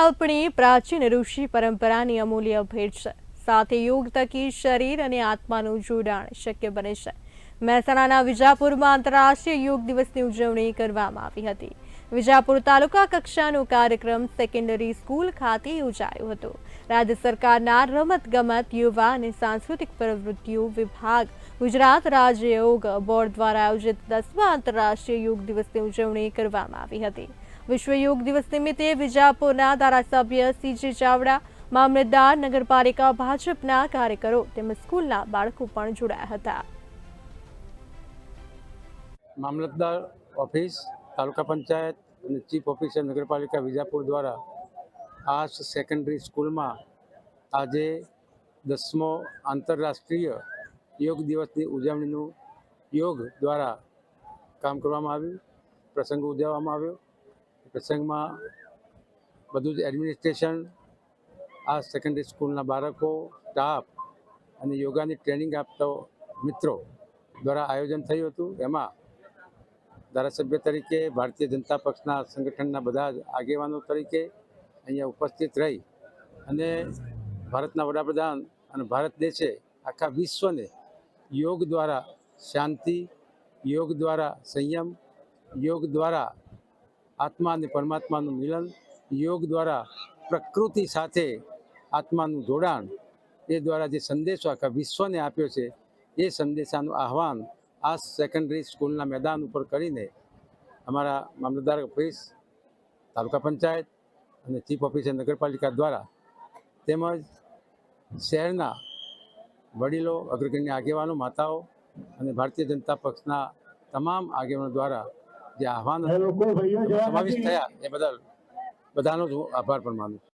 આપણી પ્રાચીન ઋષિ પરંપરાની અમૂલ્ય ભેટ છે. સાથે યોગ તકી શરીર અને આત્માનું જોડાણ શક્ય બને છે. મહેસાણાના વિજાપુરમાં આંતરરાષ્ટ્રીય યોગ દિવસની ઉજવણી કરવામાં આવી હતી. વિજાપુર તાલુકા કક્ષાનો કાર્યક્રમ સેકન્ડરી સ્કૂલ ખાતે યોજાયો હતો. રાજ્ય સરકારના રમત ગમત યુવા અને સાંસ્કૃતિક પ્રવૃત્તિઓ વિભાગ, ગુજરાત રાજ્ય યોગ બોર્ડ દ્વારા આયોજિત દસમા આંતરરાષ્ટ્રીય યોગ દિવસની ઉજવણી કરવામાં આવી હતી. વિશ્વ યોગ દિવસ નિમિત્તે વિજાપુરના ધારાસભ્ય સીજી ચાવડા, મામલતદાર, નગરપાલિકા, ભાજપના કાર્યકરો તેમજ સ્કૂલના બાળકો પણ જોડાયા હતા. મામલતદાર ઓફિસ, તાલુકા પંચાયત અને ચીફ ઓફિસર નગરપાલિકા વિજાપુર દ્વારા આ સેકન્ડરી સ્કૂલમાં આજે દસમો આંતરરાષ્ટ્રીય યોગ દિવસની ઉજવણીનું યોગ દ્વારા કામ કરવામાં આવ્યું, પ્રસંગ ઉજવવામાં આવ્યો. પ્રસંગમાં બધું જ એડમિનિસ્ટ્રેશન આ સેકન્ડરી સ્કૂલના બાળકો સ્ટાફ અને યોગાની ટ્રેનિંગ આપતા મિત્રો દ્વારા આયોજન થયું હતું. એમાં ધારાસભ્ય તરીકે, ભારતીય જનતા પક્ષના સંગઠનના બધા જ આગેવાનો તરીકે અહીંયા ઉપસ્થિત રહી અને ભારતના વડાપ્રધાન અને ભારત દેશે આખા વિશ્વને યોગ દ્વારા શાંતિ, યોગ દ્વારા સંયમ, યોગ દ્વારા આત્મા અને પરમાત્માનું મિલન, યોગ દ્વારા પ્રકૃતિ સાથે આત્માનું જોડાણ, એ દ્વારા જે સંદેશો આખા વિશ્વને આપ્યો છે, એ સંદેશાનું આહવાન આ સેકન્ડરી સ્કૂલના મેદાન ઉપર કરીને અમારા મામલતદાર ઓફિસ, તાલુકા પંચાયત અને ચીફ ઓફિસર નગરપાલિકા દ્વારા તેમજ શહેરના વડીલો, અગ્રગણ્ય આગેવાનો, માતાઓ અને ભારતીય જનતા પક્ષના તમામ આગેવાનો દ્વારા જે આહવાન સમાવિષ્ટ થયા એ બદલ બધાનો જ હું આભાર પણ માનું છું.